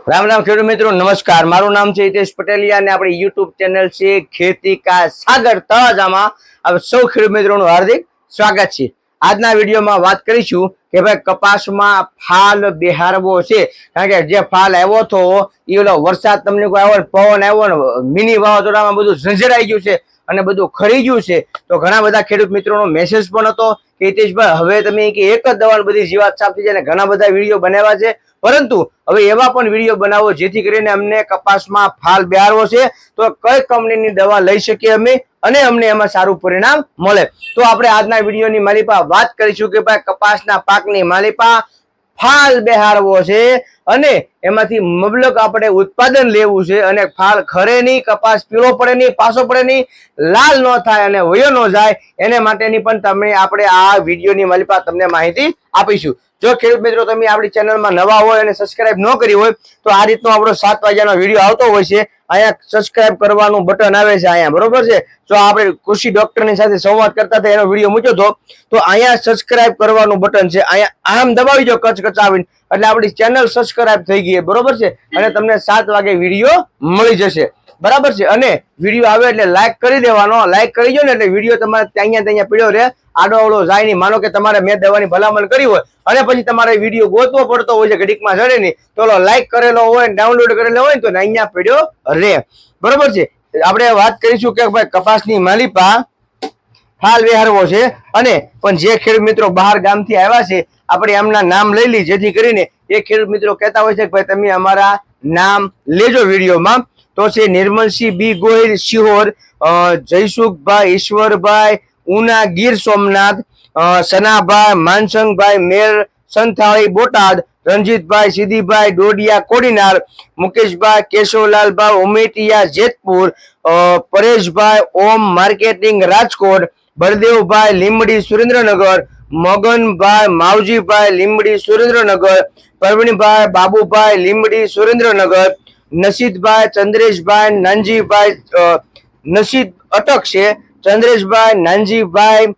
રામ રામ ખેડૂત મિત્રો, નમસ્કાર. મારું નામ છે હિતેશ પટેલિયા અને આપણી યુટ્યુબ ચેનલ છે ખેતી કા સાગર તળાજામાં આપ સૌ ખેડૂત મિત્રોનું હાર્દિક સ્વાગત છે. આજના વિડીયોમાં વાત કરીશું કે ભાઈ કપાસમાં ફાલ બેહારવો છે. કારણ કે જે ફાલ આવ્યો હતો એ ઓલો વરસાદ તમને કોઈ આવ્યો પવન આવ્યો ને મિની વાવાઝોડામાં બધું ઝંઝરાઈ ગયું છે અને બધું ખરી ગયું છે, તો ઘણા બધા ખેડૂત મિત્રોનો મેસેજ પણ હતો કે હિતેશભાઈ, હવે તમે કે એક જ દવાની બધી જીવાત સાફ થઈ જાય ઘણા બધા વીડિયો બનાવ્યા છે. પરંતુ હવે એવા પણ વીડિયો બનાવો જેથી કરીને અમને કપાસમાં ફાલ બેહારવો છે. તો કઈ કંપનીની દવા લઈ શકીએ અમે અને અમને એમાં સારું પરિણામ મળે. તો આપણે આજના વિડીયોની માલિપા વાત કરીશું કે ભાઈ કપાસના પાકની માલિપા ફાલ બેહારવો છે અને એમાંથી મબલક આપણે ઉત્પાદન લેવું છે અને ફાલ ખરે નહીં, કપાસ પીળો પડે નહીં પાછો પડે નહીં, લાલ ન થાય અને વયો ન જાય, એને માટેની પણ તમે આપણે આ વિડીયોની માલિપા તમને માહિતી આપીશું. જો ખેડૂત મિત્રો તમે આપણી ચેનલમાં નવા હોય અને સબસ્ક્રાઇબ ન કરી હોય, તો આ રીતનો આપણો સાત વાગ્યાનો વીડિયો આવતો હોય છે. અહીંયા સબસ્ક્રાઇબ કરવાનું બટન આવે છે અહીંયા, બરોબર છે? જો આપણે કૃષિ ડોક્ટરની સાથે સંવાદ કરતા હતા, એનો વીડિયો મૂક્યો હતો, તો અહીંયા સબસ્ક્રાઇબ કરવાનું બટન છે. અહીંયા આમ દબાવી દો કચ કચાવીને, એટલે આપણી ચેનલ સબસ્ક્રાઇબ થઈ ગઈ બરોબર છે? અને તમને સાત વાગે વીડિયો મળી જશે. બરાબર છે? અને વીડિયો આવે એટલે લાઈક કરી દેવાનો લાઈક કરી દો ને એટલે વીડિયો તમારે ત્યાં ત્યાં પડ્યો રહે. આડો અવળો જાય નહીં. માનો કે તમારે મેં દવાની ભલામણ કરી હોય અને પછી તમારે વીડિયો ગોતવો પડતો હોય છે ઘડીકમાં જડે નહીં, તો લાઈક કરેલો હોય ડાઉનલોડ કરેલો હોય તો અહીંયા પડ્યો રે. બરોબર છે? આપણે વાત કરીશું કે ભાઈ કપાસની માલિપા હાલ વિહારવો છે અને પણ જે ખેડૂત મિત્રો બહાર ગામથી આવ્યા છે, આપણે એમના નામ લઈ લઈ જેથી કરીને એ ખેડૂત મિત્રો કહેતા હોય છે કે ભાઈ તમે અમારા નામ લેજો વિડીયોમાં. તો છે નિર્મલસિંહ બી ગોહિલ સિહોર જયસુખભાઈ, ઈશ્વરભાઈ ઉના ગીર સોમનાથ સનાભાઈ, માનસંગભાઈ, મેર, સંથાળી, બોટાદ, રણજીતભાઈ, સિદ્ધિભાઈ, ડોડિયા, કોડીનાર, મુકેશભાઈ, કેશવલાલભાઈ ઉમેટિયા જેતપુર પરેશભાઈ, ઓમ માર્કેટિંગ, રાજકોટ, બળદેવભાઈ લીમડી સુરેન્દ્રનગર, મગનભાઈ, માવજીભાઈ લીમડી સુરેન્દ્રનગર પ્રવીણભાઈ બાબુભાઈ લીમડી સુરેન્દ્રનગર, નસીદભાઈ, ચંદ્રેશભાઈ, નાનજીભાઈ નસીદ અટક છે ચંદ્રેશભાઈ, નાનજીભાઈ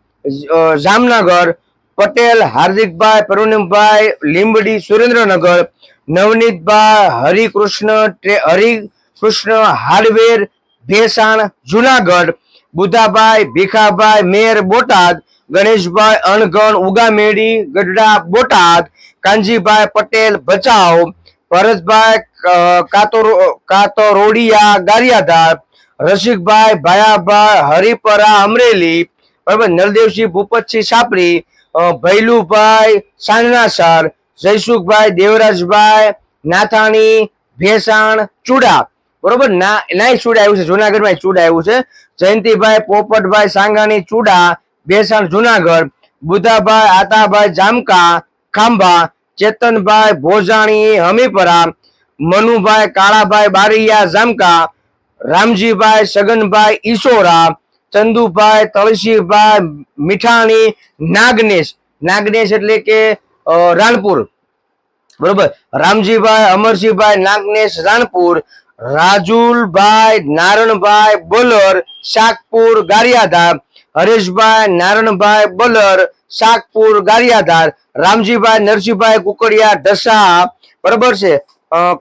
જામનગર, પટેલ, હાર્દિકભાઈ, પ્રવીણભાઈ, લીંબડી, સુરેન્દ્રનગર, નવનીતભાઈ, હરિકૃષ્ણ હરિકૃષ્ણ, હાર્ડવેર, ભેસાણ, જુનાગઢ, બુધાભાઈ, ભીખાભાઈ, મેર, બોટાદ, ગણેશભાઈ, અણગણ, ઉગામેડી, ગઢડા, બોટાદ, કાનજીભાઈ, પટેલ, ભચાઉ, ભરતભાઈ કાતો કાતરોડિયા, ગારિયાધાર રસિકભાઈ, ભાયાભાઈ, હરિપરા, અમરેલી, બરાબર નરદેવસિંહ ભૂપતસિંહ સાપરી ભૈલુભાઈ, સાંજનાસર, જયસુખભાઈ, દેવરાજભાઈ, નાથાણી, ભેસાણ, ચુડા, બરોબર, ના, નાય ચૂડા આવ્યું છે, જુનાગઢમાં ચૂડા આવ્યું છે, જયંતિભાઈ, પોપટભાઈ, સાંગાણી, ચૂડા, ભેસાણ, જુનાગઢ, બુધાભાઈ, આતાભાઈ, જામકા, ખાંભા, ચેતનભાઈ, ભોજાણી, હમીપરા, મનુભાઈ, કાળાભાઈ, બારિયા, જામકા રામજીભાઈ, સગનભાઈ, ઈશોરા, ચંદુભાઈ, તળસીભાઈ, મીઠાણી, નાગનેશ. નાગનેશ એટલે કે રાણપુર. બરોબર? રામજીભાઈ અમરસિંહભાઈ નાગનેશ, રાણપુર. રાજુલભાઈ, નારણભાઈ, બોલર, શાકપુર, ગારિયાધાર. હરેશભાઈ, નારણભાઈ, બોલર, શાકપુર, ગારિયાધાર. રામજીભાઈ, નરસિંહભાઈ, કુકડિયા ઢસા બરોબર છે?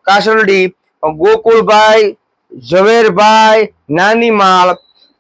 કાસરડી. ગોકુળભાઈ ઝવેરભાઈ, નાનીમાળ,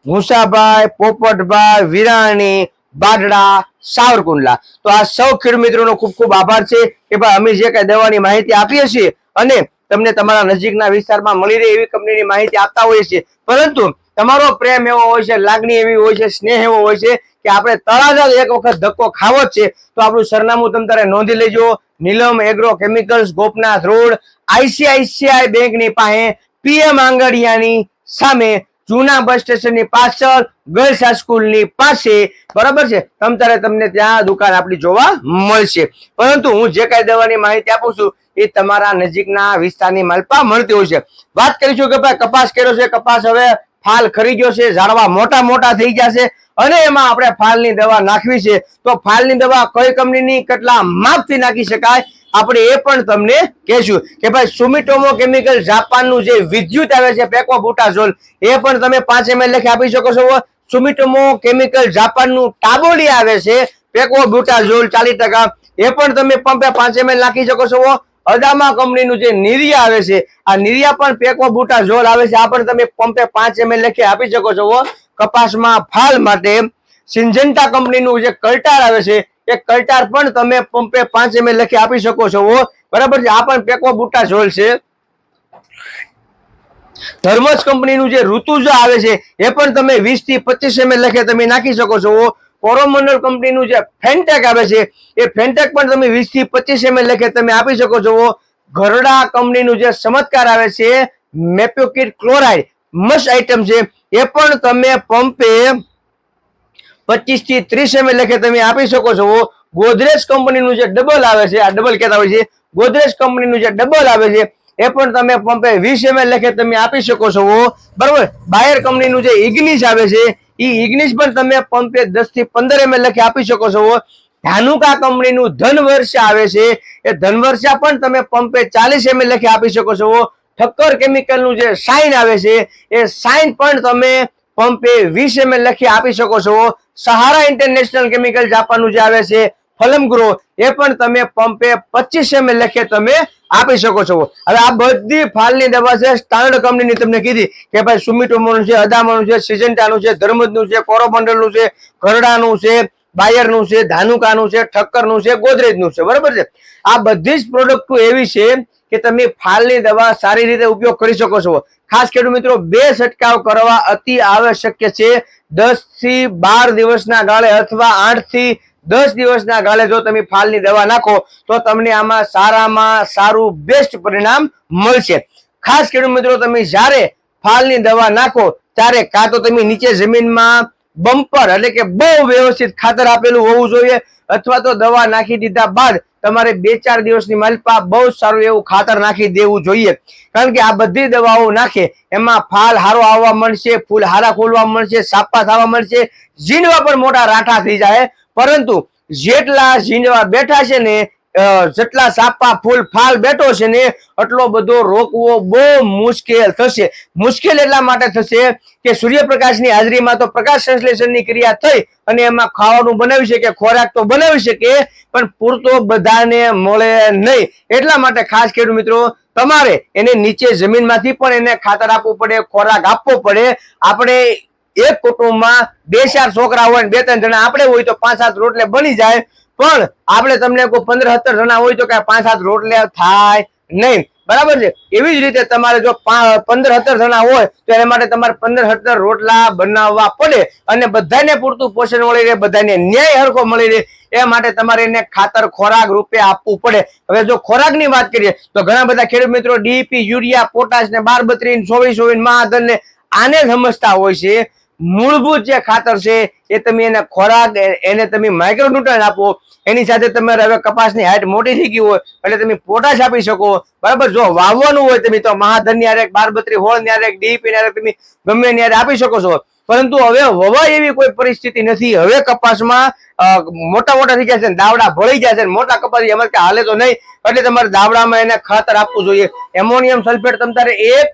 મુસાભાઈ, પોપટભાઈ, વિરાણી, બાદડા, સાવરકુંડલા. તો આ સૌ ખેડૂત મિત્રોનો ખૂબ ખૂબ આભાર છે કે ભાઈ અમે જે કઈ દવાની માહિતી આપીએ છીએ અને તમને તમારા નજીકના વિસ્તારમાં મળી રહે એવી કંપનીની માહિતી આપતા હોઈએ છીએ. પરંતુ તમારો પ્રેમ એવો હોય છે, લાગણી એવી હોય છે, સ્નેહ એવો હોય છે કે આપણે તળાજા એક વખત ધક્કો ખાવો જ છે, તો આપણું સરનામું તમે તારે નોંધી લેજો. Neelam agro chemicals, Gopnath road, ICICI બેંકની પાસે પીએમ આંગડિયાની સામે જૂના બસ સ્ટેશનની પાછળ ગર્લ્સ સ્કૂલની પાસે, બરાબર છે? તમ તારે તમને ત્યાં દુકાન આપણી જોવા મળશે. પરંતુ હું જે કઈ દવાની માહિતી આપું છું, એ તમારા નજીકના વિસ્તારની માલપા મળતી હોય છે. વાત કરીશું કે ભાઈ, કપાસ કર્યો છે? કપાસ હવે ફાલ ખરી ગયો છે, ઝાડવા મોટા મોટા થઈ ગયા છે અને એમાં આપણે ફાલની દવા નાખવી છે. તો ફાલની દવા કઈ કંપનીની, કેટલા માપથી નાખી શકાય? આપણે એ પણ તમને કહેશું કે ભાઈ સુમિટોમો કેમિકલ જાપાનનું જે વિદ્યુત આવે છે પેકો બુટાઝોલ એ પણ તમે પાંચ એમએલ લખી આપી શકો છો. સુમિટોમો કેમિકલ જાપાનનું ટાબોલી આવે છે પેકો બુટાઝોલ ચાલીસ ટકા. એ પણ તમે પંપે પાંચ એમએલ નાખી શકો છો. અદામા કંપનીનું જે નિરિયા આવે છે, આ નિરિયા પણ પેકો બુટા ઝોલ આવે છે. આ પણ તમે પંપે પાંચ એમએલ લખી આપી શકો છો. કપાસમાં ફાલ માટે સિંજન્ટા કંપનીનું જે કલ્ટાર આવે છે એ કલ્ટાર પણ તમે પંપે પાંચ એમએલ લખી આપી શકો છો બરાબર છે? આ પણ પેકો બુટા ઝોલ છે. ધર્મસ કંપનીનું જે ઋતુજ આવે છે, એ પણ તમે વીસથી પચીસ એમએલ લખે તમે નાખી શકો છો કોરોમંડળ કંપનીનું જે ફેન્ટેક આવે છે, એ ફેન્ટેક પણ તમે વીસથી પચીસ એમએલ લખે તમે આપી શકો છો ઘરડા કંપનીનું જે ચમત્કાર આવે છે, મેપ્યોકિટ ક્લોરાઇડ મસ્ત આઈટમ છે. એ પણ તમે પંપે પચીસથી ત્રીસ એમએ લખે તમે આપી શકો છો. ગોદરેજ કંપનીનું જે ડબલ આવે છે, આ ડબલ કહેતા હોય છે, ગોદરેજ કંપનીનું જે ડબલ આવે છે, એ પણ તમે પંપે વીસ એમએ લખે તમે આપી શકો છો. બરોબર? બાયર કંપનીનું જે ઇગ્નિશ આવે છે એ ઇગ્નિશ પણ તમે પંપે દસથી પંદર એમએ લખે આપી શકો છો. ધાનુકા કંપનીનું ધનવર્ષા આવે છે, એ ધનવર્ષા પણ તમે પંપે ચાલીસ એમએ લખે આપી શકો છો. ઠક્કર કેમિકલનું જે સાઇન આવે છે, એ સાઇન પણ તમે પંપે વીસ એમએલ લખી આપી શકો છો. સહારા ઇન્ટરનેશનલ કેમિકલ જાપાનનું જે આવે છે, ફલમ ગ્રો, એ પણ તમે પંપે પચીસ એમએલ લખે તમે આપી શકો છો. હવે આ બધી ફાલની દવા છે સ્ટાન્ડર્ડ કંપનીની તમને કીધી કે ભાઈ સુમિટોમોનું છે, અદામાનું છે, સિજન્ટાનું છે ધર્મજનું છે કોરોમંડળનું છે કરડાનું છે, બાયરનું છે, ધાનુકાનું છે, ઠક્કરનું છે, ગોદરેજનું છે. બરાબર છે? આ બધી જ પ્રોડક્ટો એવી છે કે તમે ફાલની દવા સારી રીતે ઉપયોગ કરી શકો છો. ખાસ ખેડૂત મિત્રો, બે છંટકાવ કરવા અતિ આવશ્યક છે. દસથી બાર દિવસના ગાળે અથવા આઠથી દસ દિવસના ગાળે જો તમે ફાલની દવા નાખો, તો તમને આમાં સારામાં સારું બેસ્ટ પરિણામ મળશે. ખાસ ખેડૂત મિત્રો, તમે જ્યારે ફાલની દવા નાખો, ત્યારે કાં તો તમે નીચે જમીનમાં બમ્પર એટલે કે બહુ વ્યવસ્થિત ખાતર આપેલું હોવું જોઈએ, અથવા તો દવા નાખી દીધા બાદ તમારે બે ચાર દિવસની માલપા બહુ સારું એવું ખાતર નાખી દેવું જોઈએ. કારણ કે આ બધી દવાઓ નાખે, એમાં ફાલ હારો આવવા મળશે ફૂલ હારા ખોલવા મળશે સાપા થવા મળશે ઝીંડવા પણ મોટા રાઠા થઈ જાય. પરંતુ જેટલા ઝીંડવા બેઠા છે ને જેટલા સાપા ફૂલ ફાલ બેઠો છે ને એટલો બધો રોકવો બહુ મુશ્કેલ થશે. મુશ્કેલ એટલા માટે થશે કે સૂર્યપ્રકાશની હાજરીમાં તો પ્રકાશ સંશ્લેષણની ક્રિયા થઈ અને એમાં ખાવાનું બનાવી શકે, ખોરાક તો બનાવી શકે, પણ પૂરતો બધાને મળે નહીં. એટલા માટે ખાસ ખેડૂત મિત્રો, તમારે એને નીચે જમીનમાંથી પણ એને ખાતર આપવું પડે, ખોરાક આપવો પડે. આપણે એક કુટુંબમાં બે ચાર છોકરા હોય બે ત્રણ જણા, આપણે હોય તો પાંચ સાત રોટલે બની જાય. પણ આપણે તમને કોઈ પંદર સત્તર જણા હોય તો કઈ પાંચ સાત રોટલે થાય નહીં. બરાબર છે? એવી જ રીતે તમારે જો પંદર સત્તર જણા હોય તો એના માટે તમારે પંદર સત્તર રોટલા બનાવવા પડે અને બધાને પૂરતું પોષણ મળી રહે, બધાને ન્યાય હરખો મળી રહે. એ માટે તમારે એને ખાતર ખોરાક રૂપે આપવું પડે. હવે જો ખોરાકની વાત કરીએ તો ઘણા બધા ખેડૂત મિત્રો ડીપી યુરિયા, પોટાશ ને બાર બત્રીન ચોવીસ ચોવીસ મહાધન ને આને સમજતા હોય છે મૂળભૂત જે ખાતર છે એ તમે એને ખોરાક એને તમે માઇક્રોન્યુટ્રન આપો, એની સાથે તમારે હવે કપાસની હાઈટ મોટી થઈ ગઈ હોય, એટલે તમે પોટાશ આપી શકો. બરાબર? જો વાવવાનું હોય તમે તો મહાધન ન્યારે આરે બારબત્રી હોળની આરે ડીપી ની તમે ગમે ની આપી શકો છો. પરંતુ હવે વવાય એવી કોઈ પરિસ્થિતિ નથી. હવે કપાસમાં મોટા મોટા થઈ જશે દાવડા ભળી જશે મોટા કપાસ એમ કે હાલે તો નહીં, એટલે તમારે દાવડામાં એને ખાતર આપવું જોઈએ. એમોનિયમ સલ્ફેટ તમારે એક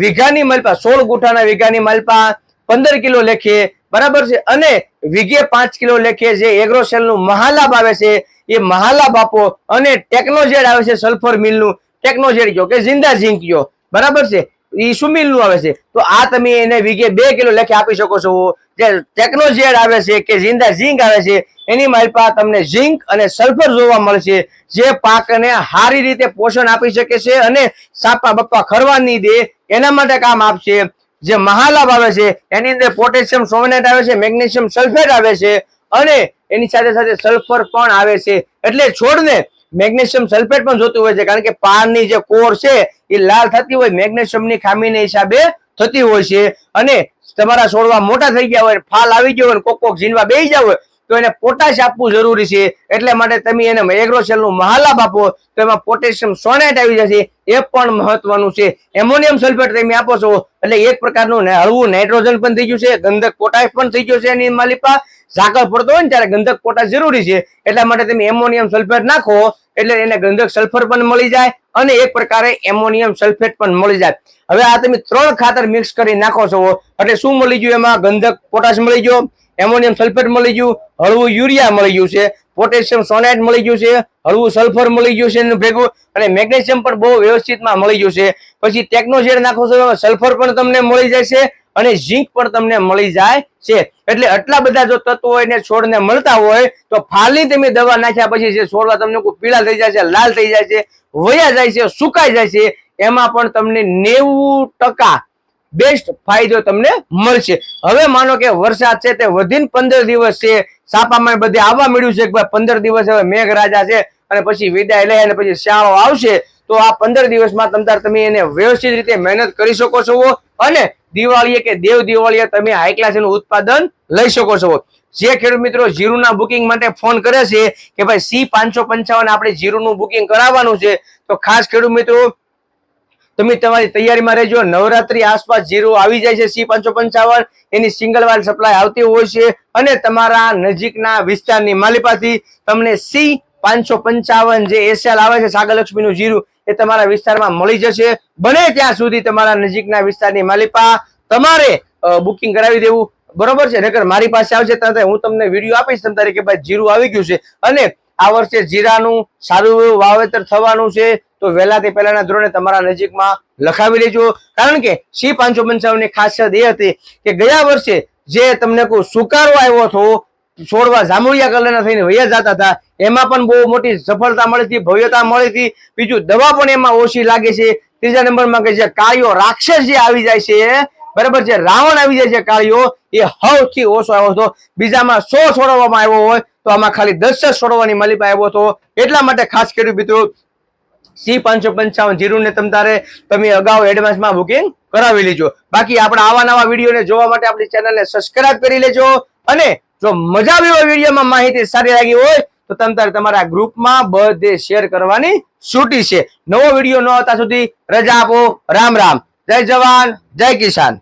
વીઘાની માલપા, સોળ ગુઠાના વીઘાની માલપા પંદર કિલો લેખીએ બરાબર છે? અને વીઘે પાંચ કિલો લેખીએ જે એગ્રોસેલનું મહાલાભ આવે છે, એ મહાલાભ આપો. અને ટેકનોજેડ આવે છે સલ્ફર મિલનું. ટેકનોજેડ કયો કે જિંદા ઝીંક કયો બરાબર છે? એ શું નું આવે છે? તો આ તમે એને વીઘે બે કિલો લેખે આપી શકો છો. જે ટેકનોજેડ આવે છે કે જિંદા ઝીંક આવે છે, એની માલપા તમને ઝીંક અને સલ્ફર જોવા મળશે. જે પાકને સારી રીતે પોષણ આપી શકે છે અને સાપા બપ્પા ખરવા નહીં દે. એના માટે કામ આપશે. જે મહાલાભ આવે છે, એની અંદર પોટેશિયમ સોનેટ આવે છે, મેગ્નેશિયમ સલ્ફેટ આવે છે અને એની સાથે સાથે સલ્ફર પણ આવે છે. એટલે છોડને મેગ્નેશિયમ સલ્ફેટ પણ જોતું હોય છે, કારણ કે પાનની જે કોર છે, એ લાલ થતી હોય, મેગ્નેશિયમની ખામીને હિસાબે થતી હોય છે. અને તમારા છોડવા મોટા થઈ ગયા હોય, ફાલ આવી ગયો હોય, કોક કોક ઝીનવા બેસી જાવ હોય તો એને પોટાશ આપવું જરૂરી છે. એટલે માટે તમે એને એગ્રોસેલનું મહાલાભ આપો, તો એમાં પોટેશિયમ સોનેટ આવી જશે. એ પણ મહત્વનું છે. એમોનિયમ સલ્ફેટ તમે આપો છો, એટલે એક પ્રકારનું હળવું નાઇટ્રોજન પણ થઈ ગયું છે. ગંધક પોટાશ પણ થઈ ગયું છે એની માલિપા. ઝાકળ પડતો હોય ને ત્યારે ગંધક પોટાશ જરૂરી છે. એટલા માટે તમે એમોનિયમ સલ્ફેટ નાખો, એટલે એને ગંધક સલ્ફર પણ મળી જાય અને એક પ્રકારે એમોનિયમ સલ્ફેટ પણ મળી જાય. હવે આ તમે ત્રણ ખાતર મિક્સ કરી નાખો છો. એટલે શું મળી ગયું એમાં? ગંધક પોટાશ મળી ગયો. એમોનિયમ સલ્ફેટ મળી ગયું, હળવું યુરિયા મળી ગયું છે, પોટેશિયમ સોનાઇટ મળી ગયું છે, હળવું સલ્ફર મળી ગયું છે એનું ભેગું અને મેગ્નેશિયમ પણ બહુ વ્યવસ્થિતમાં મળી ગયું છે. પછી ટેકનોજેડ નાખો છો સલ્ફર પણ તમને મળી જાય છે અને ઝીંક પણ તમને મળી જાય છે. એટલે આટલા બધા જો તત્વો હોય ને છોડને મળતા હોય, તો ફાલની તમે દવા નાખ્યા પછી જે છોડવા તમને પીળા થઈ જાય છે, લાલ થઈ જાય છે, વયા જાય છે, સુકાઈ જાય છે, એમાં પણ તમને નેવું ટકા બેસ્ટ ફાયદો તમને મળશે. હવે માનો કે વરસાદ છે તે વધીને પંદર દિવસ છે. સાપામાં બધે આવવા મળ્યું છે કે ભાઈ પંદર દિવસ હવે મેઘરાજા છે અને પછી વિદાય લે અને પછી શિયાળો આવશે. તો આ પંદર દિવસમાં તમતાર તમે એને વ્યવસ્થિત રીતે મહેનત કરી શકો છો અને દિવાળીએ કે દેવ દિવાળીએ તમે હાઈ ઉત્પાદન લઈ શકો છો જે ખેડૂત મિત્રો જીરુના બુકિંગ માટે ફોન કરે છે કે ભાઈ સી પાંચસો પંચાવન આપણે જીરુનું બુકિંગ કરાવવાનું છે. તો ખાસ ખેડૂત મિત્રો તમે તમારી તૈયારીમાં રહેજો. નવરાત્રી આસપાસ જીરો આવી જાય છે સી પાંચસો પંચાવન એની સિંગલ વાઇલ સપ્લાય આવતી હોય છે અને તમારા નજીકના વિસ્તારની માલિપાથી તમને સી પાંચસો પંચાવન જે એસએલ આવે છે સાગરલક્ષ્મીનું જીરું એ તમારા વિસ્તારમાં મળી જશે. બને ત્યાં સુધી તમારા નજીકના વિસ્તારની માલિપા તમારે બુકિંગ કરાવી દેવું. બરોબર છે? નકર મારી પાસે આવશે ત્યારે હું તમને વીડિયો આપીશ તમ તારીખે ભાઈ જીરું આવી ગયું છે. અને આ વર્ષે જીરાનું સારું એવું વાવેતર થવાનું છે. તો વહેલા તે પહેલાના ધોરણે તમારા નજીકમાં લખાવી લેજો કારણ કે સી પાંચસો પંચાવનની ખાસિયત એ હતી કે ગયા વર્ષે જે તમને કોઈ સુકારો આવ્યો હતો, છોડવા જાંબુડિયા કલરના થઈને વૈયા જતા હતા, એમાં પણ બહુ મોટી સફળતા મળી હતી, ભવ્યતા મળી હતી. બીજું દવા પણ એમાં ઓછી લાગે છે. ત્રીજા નંબરમાં કે જે કાળીઓ રાક્ષસ જે આવી જાય છે, બરાબર છે, રાવણ આવી જાય છે, કાળીઓ, એ સૌથી ઓછો આવ્યો હતો. બીજામાં સો છોડવામાં આવ્યો હોય, તો આમાં ખાલી દસ જ છોડવાની માલિપા આવ્યો હતો. એટલા માટે ખાસ કર્યું મિત્રો સી પાંચસો પંચાવન જીરો ને તમ તારે તમે અગાઉ એડવાન્સમાં બુકિંગ કરાવી લેજો. બાકી આપણા આવા નવા વિડીયોને જોવા માટે આપણી ચેનલને સબસ્ક્રાઇબ કરી લેજો. અને જો મજા આવી હોય વિડીયોમાં માહિતી સારી લાગી હોય, તો તમ તમારા ગ્રુપમાં બધે શેર કરવાની છૂટી છે. નવો વીડિયો ન હતા સુધી રજા આપો. રામ રામ. જય જવાન, જય કિસાન.